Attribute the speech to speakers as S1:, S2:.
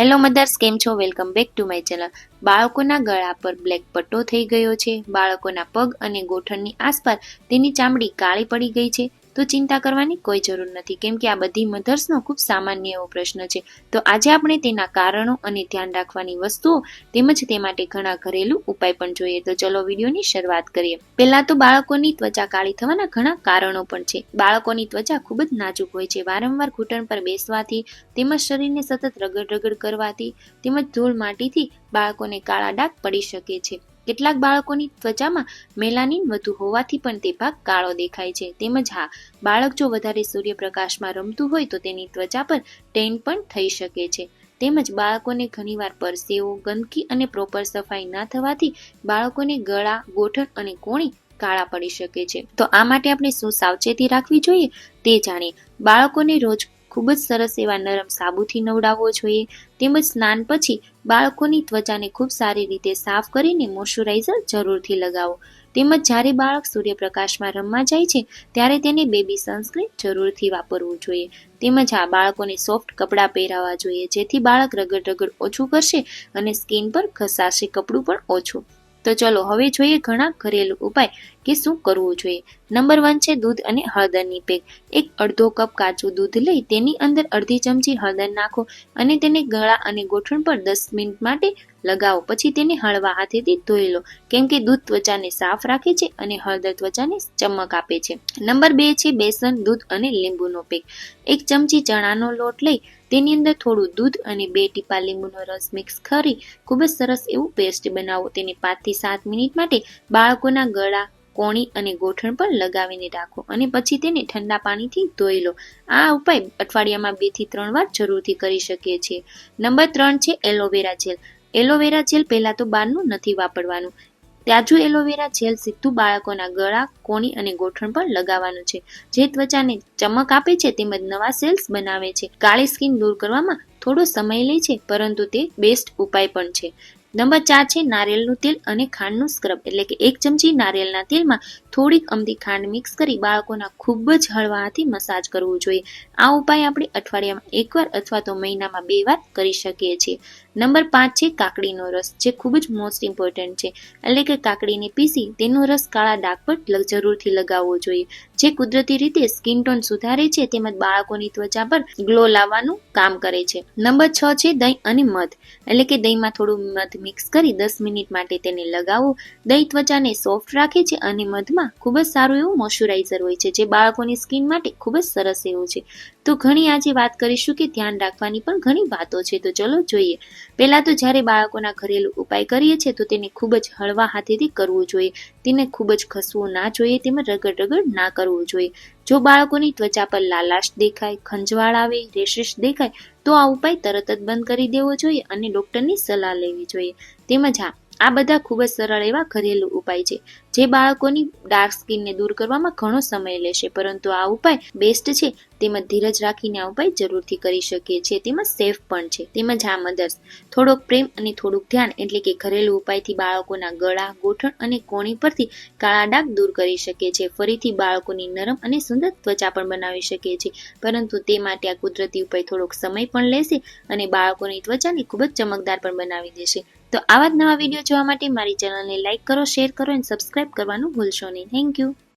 S1: Hello mothers કેમ છો? Welcome back to my channel બાળકોના ગળા પર બ્લેક પટ્ટો થઈ ગયો છે. બાળકોના પગ અને ગોઠણની આસપાસ તેની ચામડી કાળી પડી ગઈ છે. તો ચિંતા કરવાની કોઈ જરૂર નથી. કેમ કે આ બધી મધર્સનો ખૂબ સામાન્ય એવો પ્રશ્ન છે. તો આજે આપણે તેના કારણો અને ધ્યાન રાખવાની વસ્તુઓ તેમજ તે માટે ઘણા ઘરેલું ઉપાય પણ જોઈએ. તો ચલો વિડીયોની શરૂઆત કરીએ. પહેલા તો બાળકોની ત્વચા કાળી થવાના ઘણા કારણો પણ છે. બાળકોની ત્વચા ખૂબ જ નાજુક હોય છે. વારંવાર ઘૂંટણ પર બેસવાથી તેમજ શરીરને સતત રગડ રગડ કરવાથી તેમજ ધૂળ માટીથી બાળકોને કાળા ડાઘ પડી શકે છે. કેટલાક બાળકોની ત્વચામાં મેલાનિન વધુ હોવાથી પણ તે ભાગ કાળો દેખાય છે. તેમજ હા, બાળક જો વધારે સૂર્યપ્રકાશમાં રમતું હોય તો તેની ત્વચા પર ટેન પણ થઈ શકે છે. તેમજ બાળકોને ઘણીવાર પરસેવો, ગંદકી અને પ્રોપર સફાઈ ના થવાથી બાળકોને ગળા, ગોઠણ અને કોણી કાળા પડી શકે છે. તો આ માટે આપણે શું સાવચેતી રાખવી જોઈએ તે જાણીએ. બાળકોને રોજ ખૂબ જ સરસ એવા નરમ સાબુથી નવડાવવો જોઈએ. તેમજ સ્નાન પછી બાળકોની ત્વચાને ખૂબ સારી રીતે સાફ કરીને મોઇશ્ચરાઇઝર જરૂરથી લગાવો. તેમજ જ્યારે બાળક સૂર્યપ્રકાશમાં રમવા જાય છે, ત્યારે તેને બેબી સનસ્ક્રીન જરૂરથી વાપરવું જોઈએ. તેમજ આ બાળકોને સોફ્ટ કપડાં પહેરાવવા જોઈએ, જેથી બાળક રગડ રગડ ઓછું કરશે અને સ્કિન પર ઘસાશે, કપડું પણ ઓછું. તો ચલો હવે જોઈએ ઘણા ઘરેલું ઉપાય કે શું કરવું જોઈએ. નંબર વન છે દૂધ અને હળદરની પેક એક અડધો કપ કાચું દૂધ લઈ તેની અંદર અડધી ચમચી હળદર નાખો અને તેને ગળા અને ગોઠણ પર દસ મિનિટ માટે લગાવો. પછી તેને હળવા હાથેથી ધોઈ લો. કેમ કે દૂધ ત્વચાને સાફ રાખે છે અને હળદર ત્વચાને ચમક આપે છે. નંબર બે છે બેસન, દૂધ અને લીંબુનો પેક એક ચમચી ચણાનો લોટ લઈ તેની અંદર થોડું દૂધ અને બે ટીપા લીંબુનો રસ મિક્સ કરી ખૂબ જ સરસ એવું પેસ્ટ બનાવો. તેને પાંચથી સાત મિનિટ માટે બાળકોના ગળા, કોણી અને ગોઠણ પર લગાવીને રાખો અને પછી તેને ઠંડા પાણીથી ધોઈ લો. આ ઉપાય અઠવાડિયામાં બેથી ત્રણ વાર જરૂરથી કરી શકીએ છીએ. નંબર ત્રણ છે એલોવેરા જેલ. એલોવેરા જેલ પહેલાં તો બહારનું નથી વાપરવાનું. તાજું એલોવેરા જેલ સીધું બાળકોના ગળા, કોણી અને ગોઠણ પર લગાવવાનું છે. જે ત્વચાને ચમક આપે છે તેમજ નવા સેલ્સ બનાવે છે. કાળી સ્કિન દૂર કરવામાં થોડો સમય લે છે, પરંતુ તે બેસ્ટ ઉપાય પણ છે. નંબર ચાર છે નારિયેળનું તેલ અને ખાંડનું સ્ક્રબ, એટલે કે એક ચમચી નારિયેળના તેલમાં થોડીક અમદી ખાંડ મિક્સ કરી બાળકોના ખૂબ જ હળવા હાથે મસાજ કરવું જોઈએ. આ ઉપાય આપણે અઠવાડિયામાં એકવાર અથવા તો મહિનામાં બે વાર કરી શકીએ છીએ. નંબર પાંચ છે કાકડીનો રસ, જે ખૂબ જ મોસ્ટ ઇમ્પોર્ટન્ટ છે. એટલે કે કાકડીને પીસી તેનો રસ કાળા ડાઘ પર જરૂરથી લગાવવો જોઈએ. જે કુદરતી રીતે સ્કિન ટોન સુધારે છે તેમજ બાળકોની ત્વચા પર ગ્લો લાવવાનું કામ કરે છે. નંબર છ છે દહીં અને મધ. એટલે કે દહીંમાં થોડું મધ મિક્સ કરી દસ મિનિટ માટે તેને લગાવો. દહીં ત્વચાને સોફ્ટ રાખે છે અને મધમાં ખૂબ જ સારું એવું મોઇશ્ચરાઇઝર હોય છે, જે બાળકોની સ્કિન માટે ખૂબ જ સરસ એવું છે. તો ઘણી આજે વાત કરીશું કે ધ્યાન રાખવાની પણ ઘણી વાતો છે, તો ચલો જોઈએ. પહેલાં તો જ્યારે બાળકોના ઘરેલું ઉપાય કરીએ છીએ, તો તેને ખૂબ જ હળવા હાથેથી કરવું જોઈએ. તેને ખૂબ જ ખસવું ના જોઈએ તેમજ રગડ રગડ ના કરવું જોઈએ. જો બાળકોની ત્વચા પર લાલાશ દેખાય, ખંજવાળ આવે, રેશિશ દેખાય, તો આ ઉપાય તરત જ બંધ કરી દેવો જોઈએ અને ડોક્ટરની સલાહ લેવી જોઈએ. તેમજ હા, આ બધા ખૂબ જ સરળ એવા ઘરેલું ઉપાય છે. જે બાળકોની ડાર્ક સ્કિનને દૂર કરવામાં ઘણો સમય લેશે, પરંતુ આ ઉપાય બેસ્ટ છે. તેમજ ધીરજ રાખીને આ ઉપાય જરૂરથી કરી શકીએ છીએ. તેમજ સેફ પણ છે. તેમજ આ મધર્સ થોડોક પ્રેમ અને થોડુંક ધ્યાન એટલે કે ઘરેલું ઉપાયથી બાળકોના ગળા, ગોઠણ અને કોણી પરથી કાળા ડાઘ દૂર કરી શકીએ છીએ. ફરીથી બાળકોની નરમ અને સુંદર ત્વચા પણ બનાવી શકીએ છીએ. પરંતુ તે માટે આ કુદરતી ઉપાય થોડોક સમય પણ લેશે અને બાળકોની ત્વચાને ખૂબ જ ચમકદાર પણ બનાવી દેશે. તો આવા જ નવા વીડિયો જોવા માટે મારી ચેનલને લાઇક કરો, શેર કરો અને સબસ્ક્રાઇબ કરવાનું ભૂલશો નહીં. Thank you